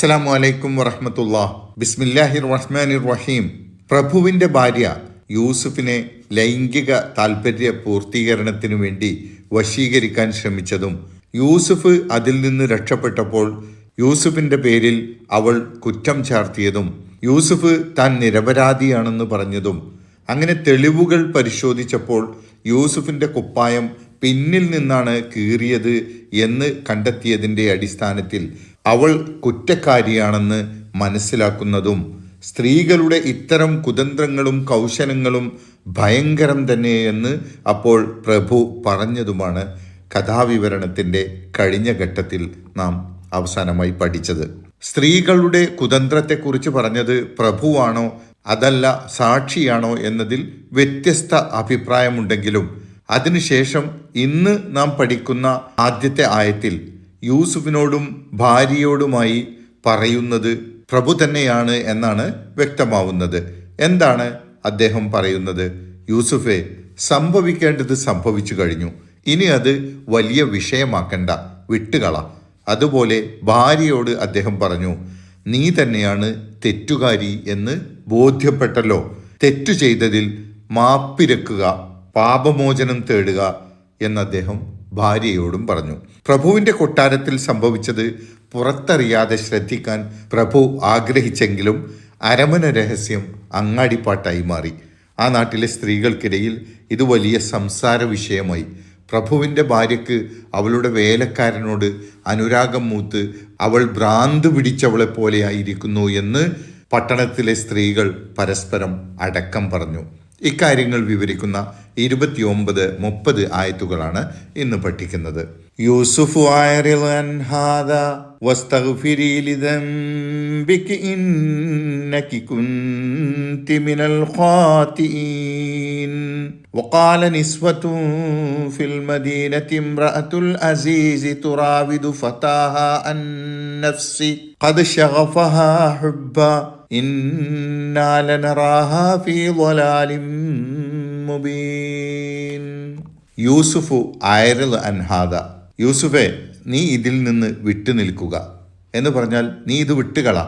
അസ്സലാമു വലൈക്കും വറഹമത്തുള്ള. ബിസ്മില്ലാഹിർ റഹ്മാനിർ റഹീം പ്രഭുവിന്റെ ഭാര്യ യൂസുഫിനെ ലൈംഗിക താൽപ്പര്യ പൂർത്തീകരണത്തിനു വേണ്ടി വശീകരിക്കാൻ ശ്രമിച്ചതും യൂസുഫ് അതിൽ നിന്ന് രക്ഷപ്പെട്ടപ്പോൾ യൂസുഫിന്റെ പേരിൽ അവൾ കുറ്റം ചാർത്തിയതും യൂസുഫ് താൻ നിരപരാധിയാണെന്ന് പറഞ്ഞതും അങ്ങനെ തെളിവുകൾ പരിശോധിച്ചപ്പോൾ യൂസുഫിന്റെ കുപ്പായം പിന്നിൽ നിന്നാണ് കീറിയത് എന്ന് കണ്ടെത്തിയതിന്റെ അടിസ്ഥാനത്തിൽ അവൾ കുറ്റക്കാരിയാണെന്ന് മനസ്സിലാക്കുന്നതും സ്ത്രീകളുടെ ഇത്തരം കുതന്ത്രങ്ങളും കൗശലങ്ങളും ഭയങ്കരം തന്നെയെന്ന് അപ്പോൾ പ്രഭു പറഞ്ഞതുമാണ് കഥാവിവരണത്തിന്റെ കഴിഞ്ഞ ഘട്ടത്തിൽ നാം അവസാനമായി പഠിച്ചത്. സ്ത്രീകളുടെ കുതന്ത്രത്തെക്കുറിച്ച് പറഞ്ഞത് പ്രഭുവാണോ അതല്ല സാക്ഷിയാണോ എന്നതിൽ വ്യത്യസ്ത അഭിപ്രായമുണ്ടെങ്കിലും അതിനുശേഷം ഇന്ന് നാം പഠിക്കുന്ന ആദ്യത്തെ ആയത്തിൽ യൂസുഫിനോടും ഭാര്യയോടുമായി പറയുന്നത് പ്രഭു തന്നെയാണ് എന്നാണ് വ്യക്തമാവുന്നത്. എന്താണ് അദ്ദേഹം പറയുന്നത്? യൂസുഫെ സംഭവിക്കേണ്ടത് സംഭവിച്ചു കഴിഞ്ഞു. ഇനി അത് വലിയ വിഷയമാക്കണ്ട. വിട്ടുകള. അതുപോലെ ഭാര്യയോട് അദ്ദേഹം പറഞ്ഞു നീ തന്നെയാണ് തെറ്റുകാരി എന്ന് ബോധ്യപ്പെട്ടല്ലോ. തെറ്റു ചെയ്തതിൽ മാപ്പിരക്കുക പാപമോചനം തേടുക എന്ന് അദ്ദേഹം ഭാര്യയോടും പറഞ്ഞു പ്രഭുവിന്റെ കൊട്ടാരത്തിൽ സംഭവിച്ചത് പുറത്തറിയാതെ ശ്രദ്ധിക്കാൻ പ്രഭു ആഗ്രഹിച്ചെങ്കിലും അരമന രഹസ്യം അങ്ങാടിപ്പാട്ടായി മാറി. ആ നാട്ടിലെ സ്ത്രീകൾക്കിടയിൽ ഇത് വലിയ സംസാര വിഷയമായി. പ്രഭുവിന്റെ ഭാര്യയ്ക്ക് അവളുടെ വേലക്കാരനോട് അനുരാഗം മൂത്ത് അവൾ ഭ്രാന്ത് പിടിച്ചവളെ പോലെയായിരിക്കുന്നു എന്ന് പട്ടണത്തിലെ സ്ത്രീകൾ പരസ്പരം അടക്കം പറഞ്ഞു. ഇക്കാര്യങ്ങൾ വിവരിക്കുന്ന ഇരുപത്തിയൊമ്പത് മുപ്പത് ആയത്തുകളാണ് ഇന്ന് പഠിക്കുന്നത് യൂസുഫ് ആയറിൽ അൻഹാദ واستغفري لذنبك إنك كنت من الخاطئين وقال نسوة في المدينة امرأة العزيز تراود فتاها عن نفسي قد شغفها حبا മുബീൻ. യൂസുഫു ആയറൽ അൻഹാദ യൂസുഫെ നീ ഇതിൽ നിന്ന് വിട്ടു നിൽക്കുക എന്ന് പറഞ്ഞാൽ നീ ഇത് വിട്ടുകള.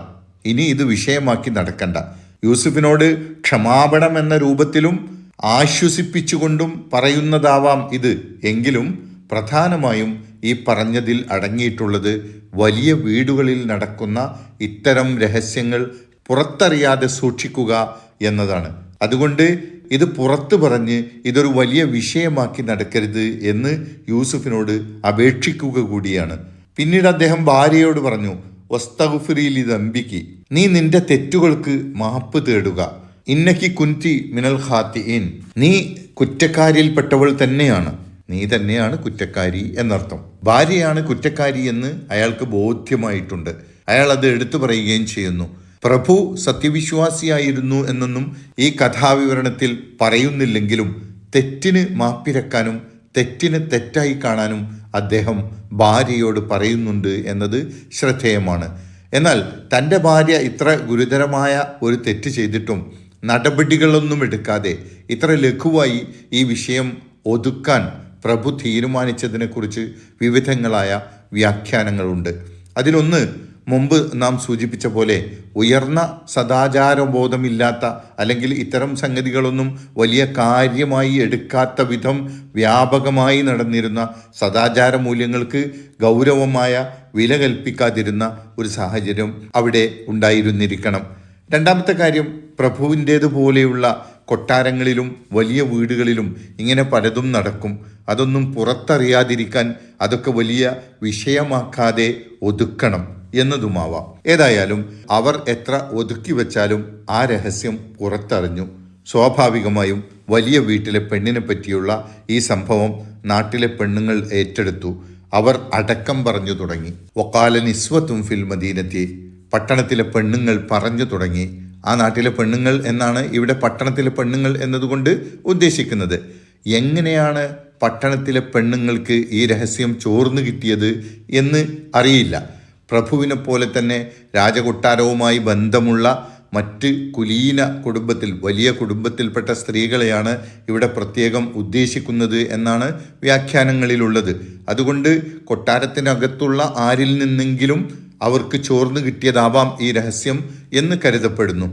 ഇനി ഇത് വിഷയമാക്കി നടക്കണ്ട യൂസുഫിനോട് ക്ഷമാപണം എന്ന രൂപത്തിലും ആശ്വസിപ്പിച്ചുകൊണ്ടും പറയുന്നതാവാം ഇത്. എങ്കിലും പ്രധാനമായും ഈ പറഞ്ഞതിൽ അടങ്ങിയിട്ടുള്ളത് വലിയ വീടുകളിൽ നടക്കുന്ന ഇത്തരം രഹസ്യങ്ങൾ പുറത്തറിയാതെ സൂക്ഷിക്കുക എന്നതാണ്. അതുകൊണ്ട് ഇത് പുറത്തു പറഞ്ഞ് ഇതൊരു വലിയ വിഷയമാക്കി നടക്കരുത് എന്ന് യൂസുഫിനോട് അപേക്ഷിക്കുക കൂടിയാണ്. പിന്നീട് അദ്ദേഹം ഭാര്യയോട് പറഞ്ഞു വസ്തഗുഫുരിയിൽ അമ്പിക്ക് നീ നിന്റെ തെറ്റുകൾക്ക് മാപ്പ് തേടുക. ഇന്നക്കി കുന്തി മിനൽ ഖാത്തിൻ നീ കുറ്റക്കാരിയിൽപ്പെട്ടവൾ തന്നെയാണ്. നീ തന്നെയാണ് കുറ്റക്കാരി എന്നർത്ഥം. ഭാര്യയാണ് കുറ്റക്കാരി എന്ന് അയാൾക്ക് ബോധ്യമായിട്ടുണ്ട്. അയാൾ അത് എടുത്തു പറയുകയും ചെയ്യുന്നു. പ്രഭു സത്യവിശ്വാസിയായിരുന്നു എന്നൊന്നും ഈ കഥാവിവരണത്തിൽ പറയുന്നില്ലെങ്കിലും തെറ്റിന് മാപ്പിരക്കാനും തെറ്റിന് തെറ്റായി കാണാനും അദ്ദേഹം ഭാര്യയോട് പറയുന്നുണ്ട് എന്നത് ശ്രദ്ധേയമാണ്. എന്നാൽ തന്റെ ഭാര്യ ഇത്ര ഗുരുതരമായ ഒരു തെറ്റ് ചെയ്തിട്ടും നടപടികളൊന്നും എടുക്കാതെ ഇത്ര ലഘുവായി ഈ വിഷയം ഒതുക്കാൻ പ്രഭു തീരുമാനിച്ചതിനെക്കുറിച്ച് വിവിധങ്ങളായ വ്യാഖ്യാനങ്ങളുണ്ട്. അതിലൊന്ന് മുമ്പ് നാം സൂചിപ്പിച്ച പോലെ ഉയർന്ന സദാചാരബോധമില്ലാത്ത അല്ലെങ്കിൽ ഇത്തരം സംഗതികളൊന്നും വലിയ കാര്യമായി എടുക്കാത്ത വിധം വ്യാപകമായി നടന്നിരുന്ന സദാചാര മൂല്യങ്ങൾക്ക് ഗൗരവമായ വില കൽപ്പിക്കാതിരുന്ന ഒരു സാഹചര്യം അവിടെ ഉണ്ടായിരുന്നിരിക്കണം. രണ്ടാമത്തെ കാര്യം പ്രഭുവിന്റേതുപോലെയുള്ള കൊട്ടാരങ്ങളിലും വലിയ വീടുകളിലും ഇങ്ങനെ പലതും നടക്കും. അതൊന്നും പുറത്തറിയാതിരിക്കാൻ അതൊക്കെ വലിയ വിഷയമാക്കാതെ ഒതുക്കണം. എന്നതുമാവാം. ഏതായാലും അവർ എത്ര ഒതുക്കി വെച്ചാലും ആ രഹസ്യം പുറത്തറിഞ്ഞു. സ്വാഭാവികമായും വലിയ വീട്ടിലെ പെണ്ണിനെ പറ്റിയുള്ള ഈ സംഭവം നാട്ടിലെ പെണ്ണുങ്ങൾ ഏറ്റെടുത്തു. അവർ അടക്കം പറഞ്ഞു തുടങ്ങി. ഒക്കാല നിസ്വത്തും ഫിൽ മദീനത്തി. പട്ടണത്തിലെ പെണ്ണുങ്ങൾ പറഞ്ഞു തുടങ്ങി. ആ നാട്ടിലെ പെണ്ണുങ്ങൾ എന്നാണ് ഇവിടെ പട്ടണത്തിലെ പെണ്ണുങ്ങൾ എന്നതുകൊണ്ട് ഉദ്ദേശിക്കുന്നത്. എങ്ങനെയാണ് പട്ടണത്തിലെ പെണ്ണുങ്ങൾക്ക് ഈ രഹസ്യം ചോർന്നു കിട്ടിയത് എന്ന് അറിയില്ല. പ്രഭുവിനെ പോലെ തന്നെ രാജകൊട്ടാരവുമായി ബന്ധമുള്ള മറ്റ് കുലീന കുടുംബത്തിൽ വലിയ കുടുംബത്തിൽപ്പെട്ട സ്ത്രീകളെയാണ് ഇവിടെ പ്രത്യേകം ഉദ്ദേശിക്കുന്നത് എന്നാണ് വ്യാഖ്യാനങ്ങളിലുള്ളത്. അതുകൊണ്ട് കൊട്ടാരത്തിനകത്തുള്ള ആരിൽ നിന്നെങ്കിലും അവർക്ക് ചോർന്നു കിട്ടിയതാവാം ഈ രഹസ്യം എന്ന് കരുതപ്പെടുന്നു.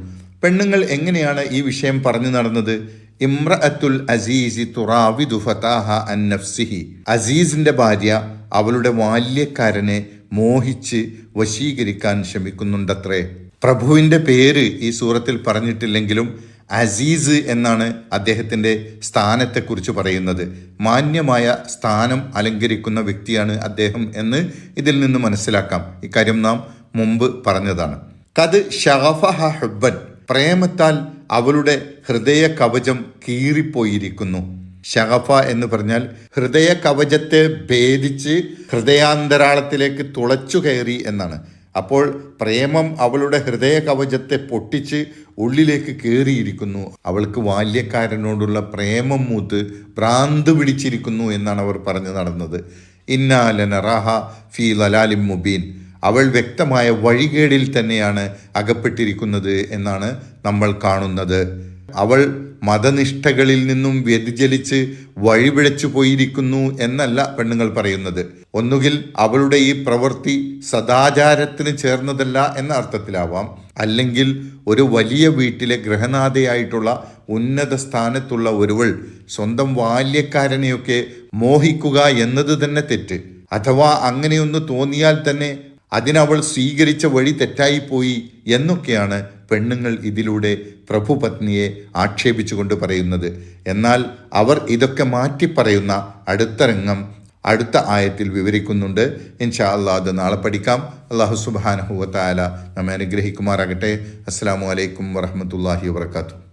പെണ്ണുങ്ങൾ എങ്ങനെയാണ് ഈ വിഷയം പറഞ്ഞു നടന്നത്? ഇമ്ര അത്തുൽ അസീസി തുറാവിദു ഫതാഹ അൻ നഫ്സിഹി. അസീസിന്റെ ഭാര്യ അവളുടെ ബാല്യക്കാരനെ മോഹിച്ച് വശീകരിക്കാൻ ശ്രമിക്കുന്നുണ്ടത്രേ. പ്രഭുവിന്റെ പേര് ഈ സൂറത്തിൽ പറഞ്ഞിട്ടില്ലെങ്കിലും അസീസ് എന്നാണ് അദ്ദേഹത്തിന്റെ സ്ഥാനത്തെക്കുറിച്ച് പറയുന്നത്. മാന്യമായ സ്ഥാനം അലങ്കരിക്കുന്ന വ്യക്തിയാണ് അദ്ദേഹം എന്ന് ഇതിൽ നിന്ന് മനസ്സിലാക്കാം. ഇക്കാര്യം നാം മുമ്പ് പറഞ്ഞതാണ്. കത് ഷഹഫഹ ഹുബൻ പ്രേമത്താൽ അവളുടെ ഹൃദയ കവചം കീറിപ്പോയിരിക്കുന്നു. ഷഹഫ എന്ന് പറഞ്ഞാൽ ഹൃദയ കവചത്തെ ഭേദിച്ച് ഹൃദയാന്തരാളത്തിലേക്ക് തുളച്ചു കയറി എന്നാണ്. അപ്പോൾ പ്രേമം അവളുടെ ഹൃദയ കവചത്തെ പൊട്ടിച്ച് ഉള്ളിലേക്ക് കയറിയിരിക്കുന്നു. അവൾക്ക് ബാല്യക്കാരനോടുള്ള പ്രേമം മൂത്ത് ഭ്രാന്ത് പിടിച്ചിരിക്കുന്നു എന്നാണ് അവർ പറഞ്ഞു നടന്നത്. ഇന്നാലനറാഹ ഫീ ലലാലിം മുബീൻ. അവൾ വ്യക്തമായ വഴികേടിൽ തന്നെയാണ് അകപ്പെട്ടിരിക്കുന്നത് എന്നാണ് നമ്മൾ കാണുന്നത്. അവൾ മതനിഷ്ഠകളിൽ നിന്നും വ്യതിചലിച്ച് വഴിപിഴച്ചു പോയിരിക്കുന്നു എന്നല്ല പെണ്ണുങ്ങൾ പറയുന്നത്. ഒന്നുകിൽ അവളുടെ ഈ പ്രവൃത്തി സദാചാരത്തിന് ചേർന്നതല്ല എന്ന അർത്ഥത്തിലാവാം. അല്ലെങ്കിൽ ഒരു വലിയ വീട്ടിലെ ഗ്രഹനാഥയായിട്ടുള്ള ഉന്നത സ്ഥാനത്തുള്ള ഒരുവൾ സ്വന്തം ബാല്യക്കാരനെയൊക്കെ മോഹിക്കുക എന്നത് തന്നെ തെറ്റ്. അഥവാ അങ്ങനെയൊന്ന് തോന്നിയാൽ തന്നെ അതിനവൾ സ്വീകരിച്ച വഴി തെറ്റായിപ്പോയി എന്നൊക്കെയാണ് പെണ്ണുങ്ങൾ ഇതിലൂടെ പ്രഭുപത്നിയെ ആക്ഷേപിച്ചുകൊണ്ട് പറയുന്നത്. എന്നാൽ അവർ ഇതൊക്കെ മാറ്റി പറയുന്ന അടുത്ത രംഗം അടുത്ത ആയത്തിൽ വിവരിക്കുന്നുണ്ട്. ഇൻഷാ അള്ളാ അത് നാളെ പഠിക്കാം. അള്ളാഹു സുബാനഹുവ താല നമ്മെ അനുഗ്രഹിക്കുമാറാകട്ടെ. അസ്സാം വലൈക്കും വറഹമത്തല്ലാഹി വാത്തു